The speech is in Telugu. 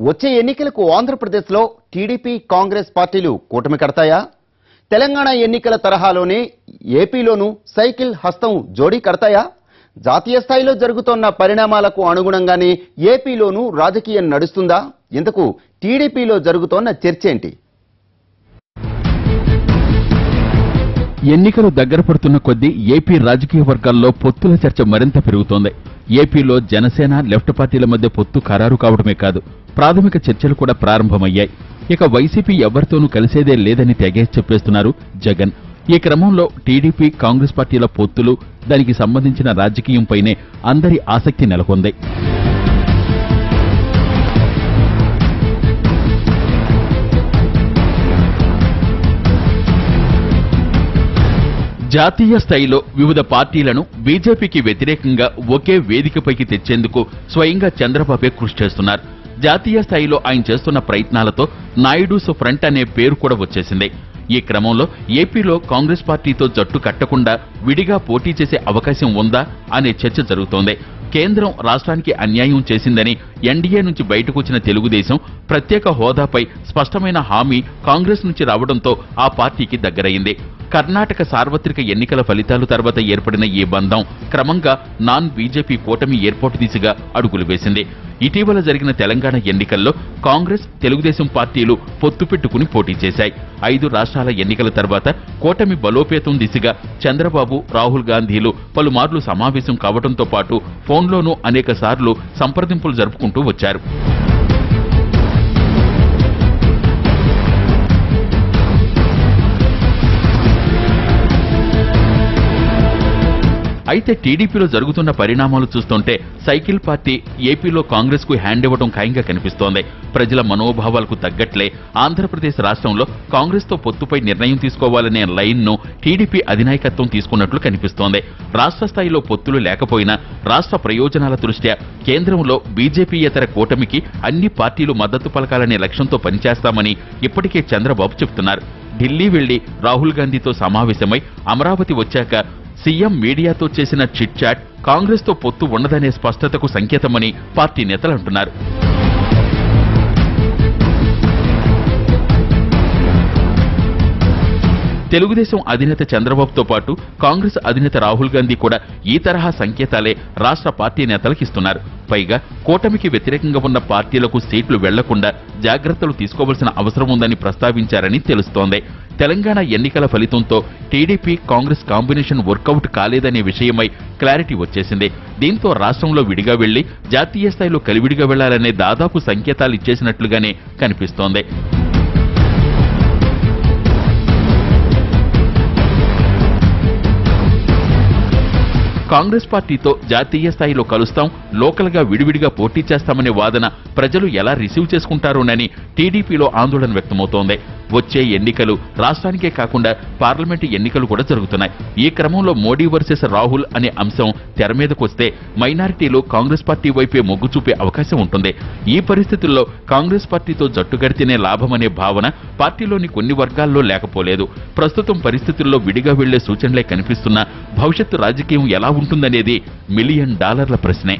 వచ్చే ఎన్నికలకు ఆంధ్రప్రదేశ్లో టీడీపీ కాంగ్రెస్ పార్టీలు కూటమి కడతాయా? తెలంగాణ ఎన్నికల తరహాలోనే ఏపీలోనూ సైకిల్ హస్తం జోడీ కడతాయా? జాతీయ స్థాయిలో జరుగుతోన్న పరిణామాలకు అనుగుణంగానే ఏపీలోనూ రాజకీయం నడుస్తుందా? ఇంతకు టీడీపీలో జరుగుతోన్న చర్చేంటి ఎన్నికలు దగ్గర పడుతున్న కొద్దీ ఏపీ రాజకీయ వర్గాల్లో పొత్తుల చర్చ మరింత పెరుగుతోంది. ఏపీలో జనసేన లెఫ్ట్ పార్టీల మధ్య పొత్తు ఖరారు కావడమే కాదు. ప్రాథమిక చర్చలు కూడా ప్రారంభమయ్యాయి. ఇక వైసీపీ ఎవరితోనూ కలిసేదే లేదని తెగేసి చెప్పేస్తున్నారు జగన్. ఈ క్రమంలో టీడీపీ కాంగ్రెస్ పార్టీల పొత్తులు దానికి సంబంధించిన రాజకీయంపైనే అందరి ఆసక్తి నెలకొంది. జాతీయ స్థాయిలో వివిధ పార్టీలను బీజేపీకి వ్యతిరేకంగా ఒకే వేదికపైకి తెచ్చేందుకు స్వయంగా చంద్రబాబే కృషి చేస్తున్నారు. జాతీయ స్థాయిలో ఆయన చేస్తున్న ప్రయత్నాలతో నాయుడూస్ ఫ్రంట్ అనే పేరు కూడా వచ్చేసింది. ఈ క్రమంలో ఏపీలో కాంగ్రెస్ పార్టీతో జట్టు కట్టకుండా విడిగా పోటీ చేసే అవకాశం ఉందా అనే చర్చ జరుగుతోంది. కేంద్రం రాష్ట్రానికి అన్యాయం చేసిందని ఎన్డీఏ నుంచి బయటకొచ్చిన తెలుగుదేశం ప్రత్యేక హోదాపై స్పష్టమైన హామీ కాంగ్రెస్ నుంచి రావడంతో ఆ పార్టీకి దగ్గరైంది. కర్ణాటక సార్వత్రిక ఎన్నికల ఫలితాలు తర్వాత ఏర్పడిన ఈ బంధం క్రమంగా నాన్ బీజేపీ కూటమి ఏర్పాటు దిశగా అడుగులు వేసింది. ఇటీవల జరిగిన తెలంగాణ ఎన్నికల్లో కాంగ్రెస్ తెలుగుదేశం పార్టీలు పొత్తు పెట్టుకుని పోటీ చేశాయి. ఐదు రాష్ట్రాల ఎన్నికల తర్వాత కూటమి బలోపేతం దిశగా చంద్రబాబు రాహుల్ గాంధీలు పలుమార్లు సమావేశం కావడంతో పాటు ఫోన్లోనూ అనేక సార్లు సంప్రదింపులు జరుపుకుంటూ వచ్చారు. అయితే టీడీపీలో జరుగుతున్న పరిణామాలు చూస్తుంటే సైకిల్ పార్టీ ఏపీలో కాంగ్రెస్కు హ్యాండ్ ఇవ్వడం ఖాయంగా కనిపిస్తోంది. ప్రజల మనోభావాలకు తగ్గట్లే ఆంధ్రప్రదేశ్ రాష్ట్రంలో కాంగ్రెస్తో పొత్తుపై నిర్ణయం తీసుకోవాలనే లైన్ను టీడీపీ అధినాయకత్వం తీసుకున్నట్లు కనిపిస్తోంది. రాష్ట్ర స్థాయిలో పొత్తులు లేకపోయినా రాష్ట్ర ప్రయోజనాల దృష్ట్యా కేంద్రంలో బీజేపీయేతర కూటమికి అన్ని పార్టీలు మద్దతు పలకాలనే లక్ష్యంతో పనిచేస్తామని ఇప్పటికే చంద్రబాబు చెబుతున్నారు. ఢిల్లీ వెళ్ళి రాహుల్ గాంధీతో సమావేశమై అమరావతి వచ్చాక సీఎం మీడియాతో చేసిన చిట్ చాట్ కాంగ్రెస్తో పొత్తు ఉండదనే స్పష్టతకు సంకేతమని పార్టీ నేతలు అంటున్నారు. తెలుగుదేశం అధినేత చంద్రబాబుతో పాటు కాంగ్రెస్ అధినేత రాహుల్ గాంధీ కూడా ఈ తరహా సంకేతాలే రాష్ట్ర పార్టీ నేతలకు ఇస్తున్నారు పైగా కూటమికి వ్యతిరేకంగా ఉన్న పార్టీలకు సీట్లు వెళ్ళకుండా జాగ్రత్తలు తీసుకోవాల్సిన అవసరం ఉందని ప్రస్తావించారని తెలుస్తోంది. తెలంగాణ ఎన్నికల ఫలితంతో TDP Congress combination work out కాలేదనే విషయమై క్లారిటీ వచ్చేసింది. దీంతో రాష్ట్రంలో విడిగా వెళ్ళి జాతీయ స్థాయిలో కలివిడిగా వెళ్ళాలనే దాదాపు సంకేతాలు ఇచ్చేసినట్లుగానే కనిపిస్తోంది. కాంగ్రెస్ పార్టీతో జాతీయ స్థాయిలో కలుస్తాం లోకల్గా విడివిడిగా పోటీ చేస్తామనే వాదన ప్రజలు ఎలా రిసీవ్ చేసుకుంటారోనని టీడీపీలో ఆందోళన వ్యక్తమవుతోంది. వచ్చే ఎన్నికలు రాష్ట్రానికే కాకుండా పార్లమెంటు ఎన్నికలు కూడా జరుగుతున్నాయి. ఈ క్రమంలో మోడీ వర్సెస్ రాహుల్ అనే అంశం తెర మీదకొస్తే మైనారిటీలు కాంగ్రెస్ పార్టీ వైపే మొగ్గు చూపే అవకాశం ఉంటుంది. ఈ పరిస్థితుల్లో కాంగ్రెస్ పార్టీతో జట్టు గడితేనే లాభమనే భావన పార్టీలోని కొన్ని వర్గాల్లో లేకపోలేదు. ప్రస్తుతం పరిస్థితుల్లో విడిగా వెళ్ళే సూచనలే కనిపిస్తున్నా భవిష్యత్తు రాజకీయం ఎలా ఉంటుందనేది మిలియన్ డాలర్ల ప్రశ్నే.